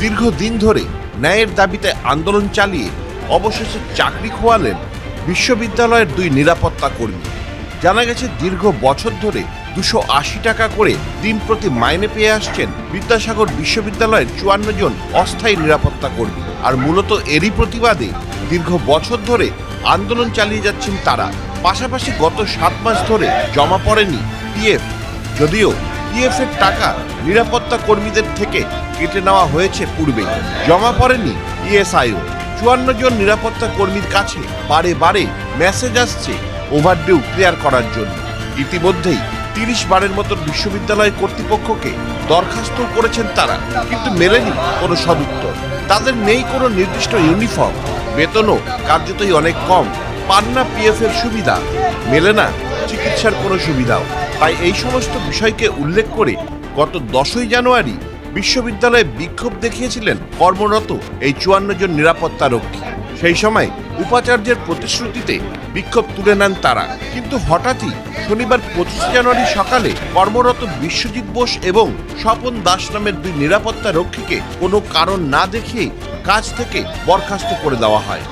দীর্ঘদিন ধরে ন্যায়ের দাবিতে আন্দোলন চালিয়ে অবশেষে চাকরি খোয়ালেন বিশ্ববিদ্যালয়ের দুই নিরাপত্তা কর্মী। জানা গেছে, দীর্ঘ বছর ধরে দুশো আশি টাকা করে দিন প্রতি মাইনে পেয়ে আসছেন বিদ্যাসাগর বিশ্ববিদ্যালয়ের চুয়ান্ন জন অস্থায়ী নিরাপত্তা কর্মী। আর মূলত এরই প্রতিবাদে দীর্ঘ বছর ধরে আন্দোলন চালিয়ে যাচ্ছেন তারা। পাশাপাশি গত সাত মাস ধরে জমা পড়েনি পিএফ। যদিও পিএফ এর টাকা নিরাপত্তা কর্মীদের থেকে কেটে নেওয়া হয়েছে পূর্বে। জমা পড়েনি ইএসআইও। চুয়ান্ন জন নিরাপত্তা কর্মীর কাছে বারে বারে মেসেজ আসছে ওভারডিউ ক্লিয়ার করার জন্য। ইতিমধ্যেই তিরিশ বারের মতো বিশ্ববিদ্যালয় কর্তৃপক্ষকে দরখাস্ত করেছেন তারা, কিন্তু মেলেনি কোনো সদুত্তর তাদের নেই কোনো নির্দিষ্ট ইউনিফর্ম। বেতনও কার্যতই অনেক কম। পান না পিএফ এর সুবিধা। মেলে না চিকিৎসার কোনো সুবিধাও। তাই এই সমস্ত বিষয়কে উল্লেখ করে গত দশই জানুয়ারি বিশ্ববিদ্যালয়ে বিক্ষোভ দেখিয়েছিলেন কর্মরত এই চুয়ান্ন জন নিরাপত্তা রক্ষী। সেই সময় উপাচার্যের প্রতিশ্রুতিতে বিক্ষোভ তুলে নেন তারা। কিন্তু হঠাৎই শনিবার পঁচিশে জানুয়ারি সকালে কর্মরত বিশ্বজিৎ বোস এবং স্বপন দাস নামের দুই নিরাপত্তা রক্ষীকে কোনো কারণ না দেখিয়ে কাজ থেকে বরখাস্ত করে দেওয়া হয়।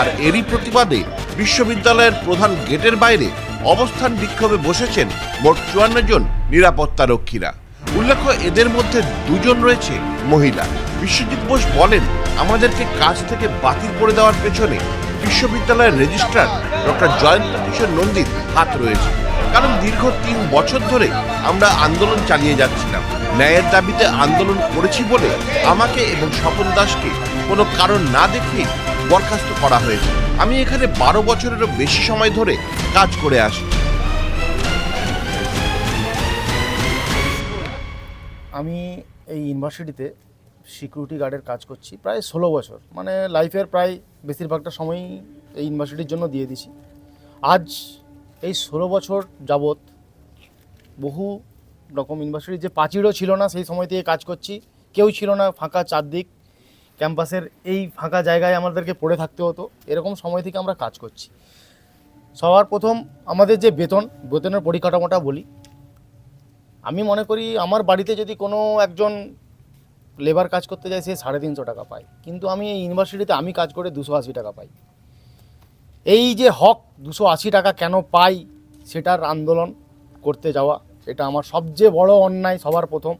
আর এরই প্রতিবাদে বিশ্ববিদ্যালয়ের প্রধান গেটের বাইরে অবস্থান বিক্ষোভে বসেছেন মোট চুয়ান্ন জন নিরাপত্তা রক্ষীরা। উল্লেখ্য, এদের মধ্যে দুজন রয়েছে মহিলা। বিশ্বজিৎ বোস বলেন, আমাদেরকে কাজ থেকে বাতিল করে দেওয়ার পেছনে বিশ্ববিদ্যালয়ের রেজিস্ট্রার ডক্টর জয়ন্ত কিশোর নন্দীর হাত রয়েছে। কারণ দীর্ঘ তিন বছর ধরে আমরা আন্দোলন চালিয়ে যাচ্ছিলাম। ন্যায়ের দাবিতে আন্দোলন করেছি বলে আমাকে এবং স্বপন দাসকে কোনো কারণ না দেখিয়ে বরখাস্ত করা হয়েছে। আমি এখানে বারো বছরেরও বেশি সময় ধরে কাজ করে আসি আমি এই ইউনিভার্সিটিতে সিকিউরিটি গার্ডের কাজ করছি। প্রায় ষোলো বছর। মানে লাইফের প্রায় বেশিরভাগটা সময়ই এই ইউনিভার্সিটির জন্য দিয়ে দিছি। আজ এই ষোলো বছর যাবৎ বহু রকম ইউনিভার্সিটির যে পাঁচিরও ছিল না, সেই সময় থেকে কাজ করছি। কেউ ছিল না ফাঁকা চারদিক। ক্যাম্পাসের এই ফাঁকা জায়গায় আমাদেরকে পড়ে থাকতে হতো। এরকম সময় থেকে আমরা কাজ করছি। সবার প্রথম আমাদের যে বেতন, বেতনের পরিকাঠামোটা বলি। আমি মনে করি আমার বাড়িতে যদি কোনো একজন লেবার কাজ করতে যায়, সে সাড়ে তিনশো টাকা পায়। কিন্তু আমি এই ইউনিভার্সিটিতে আমি কাজ করে দুশো আশি টাকা পাই। এই যে হক, দুশো আশি টাকা কেন পাই, সেটার আন্দোলন করতে যাওয়া, এটা আমার সবচেয়ে বড় অন্যায়, সবার প্রথম।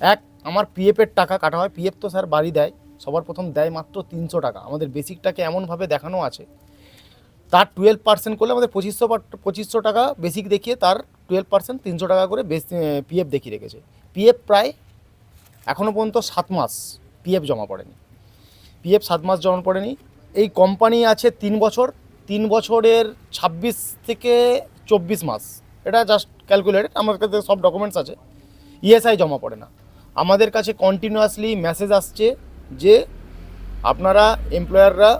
এক, আমার পিএফের টাকা কাটা হয়। পিএফ তো স্যার বাড়ি দেয়, সবার প্রথম দেয় মাত্র তিনশো টাকা। আমাদের বেসিকটাকে এমনভাবে দেখানো আছে। তার টুয়েলভ পার্সেন্ট করলে আমাদের পঁচিশশো পঁচিশশো টাকা বেসিক দেখিয়ে তার টুয়েলভ পার্সেন্ট তিনশো টাকা করে বেস পিএফ দেখিয়ে রেখেছে। পিএফ প্রায় এখনও পর্যন্ত সাত মাস পিএফ জমা পড়েনি। পিএফ সাত মাস জমা পড়েনি। এই কোম্পানি আছে তিন বছর। তিন বছরের ছাব্বিশ থেকে চব্বিশ মাস। এটা জাস্ট ক্যালকুলেটেড আমার কাছে সব ডকুমেন্টস আছে। ইএসআই জমা পড়ে না। আমাদের কাছে কন্টিনিউয়াসলি মেসেজ আসছে যে আপনারা এমপ্লয়াররা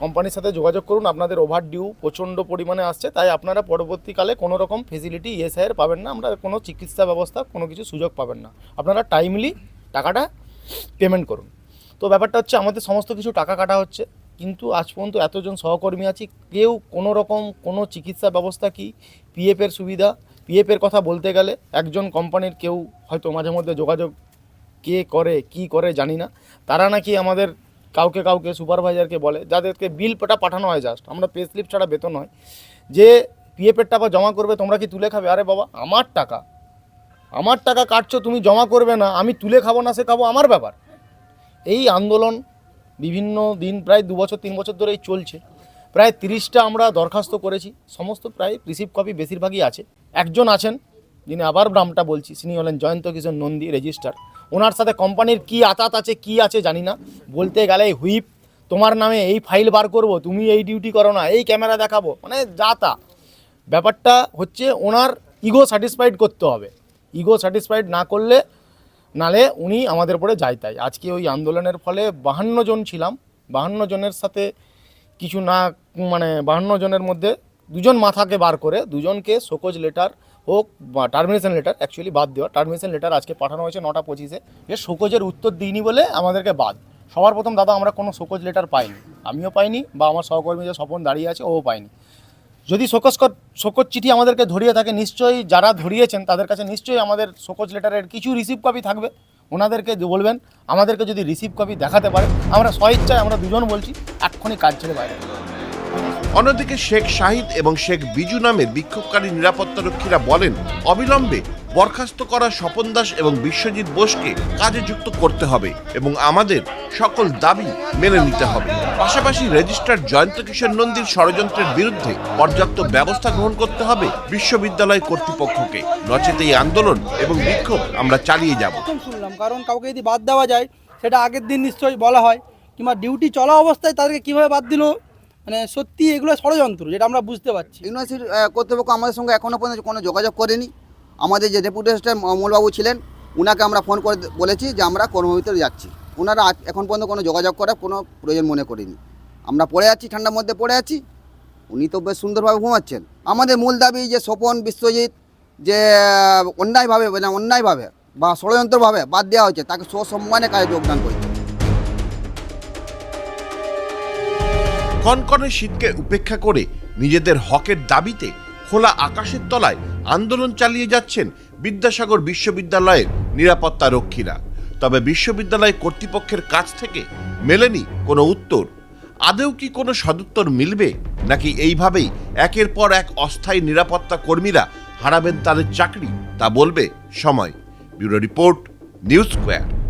কোম্পানির সাথে যোগাযোগ করুন, আপনাদের ওভার ডিউ প্রচণ্ড পরিমাণে আসছে, তাই আপনারা পরবর্তীকালে কোনো রকম ফেসিলিটি ইএসআইয়ের পাবেন না, আমরা কোনো চিকিৎসা ব্যবস্থা, কোনো কিছু সুযোগ পাবেন না। আপনারা টাইমলি টাকাটা পেমেন্ট করুন। তো ব্যাপারটা হচ্ছে, আমাদের সমস্ত কিছু টাকা কাটা হচ্ছে, কিন্তু আজ পর্যন্ত এতজন সহকর্মী আছি, কেউ কোনো রকম কোনো চিকিৎসা ব্যবস্থা কি পিএফের সুবিধা পিএফের কথা বলতে গেলে একজন কোম্পানির কেউ হয়তো মাঝে মধ্যে যোগাযোগ কে করে, কি করে জানি না, তারা নাকি আমাদের কাউকে কাউকে সুপারভাইজারকে বলে, যাদেরকে বিলটা পাঠানো হয় জাস্ট আমরা পে স্লিপ ছাড়া বেতন হয় যে পিএফের টাকা জমা করবে, তোমরা কি তুলে খাবে? আরে বাবা, আমার টাকা। আমার টাকা কাটছো, তুমি জমা করবে না, আমি তুলে খাব না, সে খাব আমার ব্যাপার। এই আন্দোলন বিভিন্ন দিন, প্রায় দু বছর, তিন বছর ধরেই চলছে। প্রায় তিরিশটা আমরা দরখাস্ত করেছি। সমস্ত প্রায় রিসিভ কপি বেশিরভাগই আছে। একজন আছেন, যিনি আবার নামটা বলছি তিনি হলেন জয়ন্ত কিশোর নন্দী রেজিস্টার ওনার সাথে কোম্পানির কি আতাত আছে, কি আছে জানি না। বলতে গেলে হুইপ, তোমার নামে এই ফাইল বার করব, তুমি এই ডিউটি করো না, এই ক্যামেরা দেখাবো মানে যা তা। ব্যাপারটা হচ্ছে ওনার ইগো স্যাটিসফাইড করতে হবে। ইগো স্যাটিসফাইড না করলে, নালে উনি আমাদের উপরে যায় তাই। আজকে ওই আন্দোলনের ফলে বাহান্ন জন ছিলাম, বাহান্ন জনের সাথে কিছু না মানে বাহান্ন জনের মধ্যে দুজন মাথাকে বার করে, দুজনকে শোকজ লেটার হোক টার্মিনেশন লেটার অ্যাকচুয়ালি বাদ দেওয়া টার্মিনেশন লেটার আজকে পাঠানো হয়েছে নটা পঁচিশে। যে শোকজের উত্তর দিইনি বলে আমাদেরকে বাদ। সবার প্রথম, দাদা, আমরা কোনো শোকজ লেটার পাইনি। আমিও পাইনি বা আমার সহকর্মী যে স্বপন দাঁড়িয়ে আছে ও পাইনি। যদি শোকজ শোকজ চিঠি আমাদেরকে ধরিয়ে থাকে, নিশ্চয়ই যারা ধরিয়েছেন, তাদের কাছে নিশ্চয়ই আমাদের শোকজ লেটারের কিছু রিসিভ কপি থাকবে। ওনাদেরকে বলবেন, আমাদেরকে যদি রিসিভ কপি দেখাতে পারে, আমরা স্বইচ্ছায় আমরা দুজন বলছি, এক্ষুনি কাজ ছেড়ে বাইরে। অন্যদিকে শেখ শাহিদ এবং শেখ বিজু নামের বিক্ষোভকারী নিরাপত্তারক্ষীরা বলেন, অবিলম্বে বরখাস্ত করা স্বপন দাস এবং বিশ্বজিৎ বোসকে কাজে যুক্ত করতে হবে এবং আমাদের সকল দাবি মেনে নিতে হবে। পাশাপাশি রেজিস্ট্রার জয়ন্ত কিশোর নন্দীর ষড়যন্ত্রের বিরুদ্ধে পর্যাপ্ত ব্যবস্থা গ্রহণ করতে হবে বিশ্ববিদ্যালয় কর্তৃপক্ষকে। নচেত এই আন্দোলন এবং বিক্ষোভ আমরা চালিয়ে যাব। শুনলাম, কারণ কাউকে যদি বাদ দেওয়া যায়, সেটা আগের দিন নিশ্চয়ই বলা হয়, কিংবা ডিউটি চলা অবস্থায় তাদেরকে কীভাবে বাদ দিল? মানে সত্যি এগুলো ষড়যন্ত্র, যেটা আমরা বুঝতে পারছি। ইউনিভার্সিটির কর্তৃপক্ষ আমাদের সঙ্গে এখনও পর্যন্ত কোনো যোগাযোগ করেনি। আমাদের যে ডেপুটেস্টার মৌলবাবু ছিলেন ওনাকে আমরা ফোন করে বলেছি যে আমরা কর্মভিতরে যাচ্ছি। ওনারা এখন পর্যন্ত কোনো যোগাযোগ করার কোনো প্রয়োজন মনে করিনি। আমরা পড়ে আছি, ঠান্ডার মধ্যে পড়ে আছি। উনি তো বেশ সুন্দরভাবে ঘুমাচ্ছেন। আমাদের মূল দাবি যে স্বপন, বিশ্বজিৎ যে অন্যায়ভাবে মানে অন্যায়ভাবে বা ষড়যন্ত্রভাবে বাদ দেওয়া হয়েছে, তাকে সসম্মানে কাজে যোগদান করতে কনকনে শীতকে উপেক্ষা করে নিজেদের হকের দাবিতে খোলা আকাশের তলায় আন্দোলন চালিয়ে যাচ্ছেন বিদ্যাসাগর বিশ্ববিদ্যালয়ের নিরাপত্তা রক্ষীরা। তবে বিশ্ববিদ্যালয় কর্তৃপক্ষের কাছ থেকে মেলেনি কোনো উত্তর। আদেও কি কোনো সদুত্তর মিলবে নাকি এইভাবেই একের পর এক অস্থায়ী নিরাপত্তা কর্মীরা হারাবেন তাদের চাকরি তা বলবে সময়। Bureau report, news square.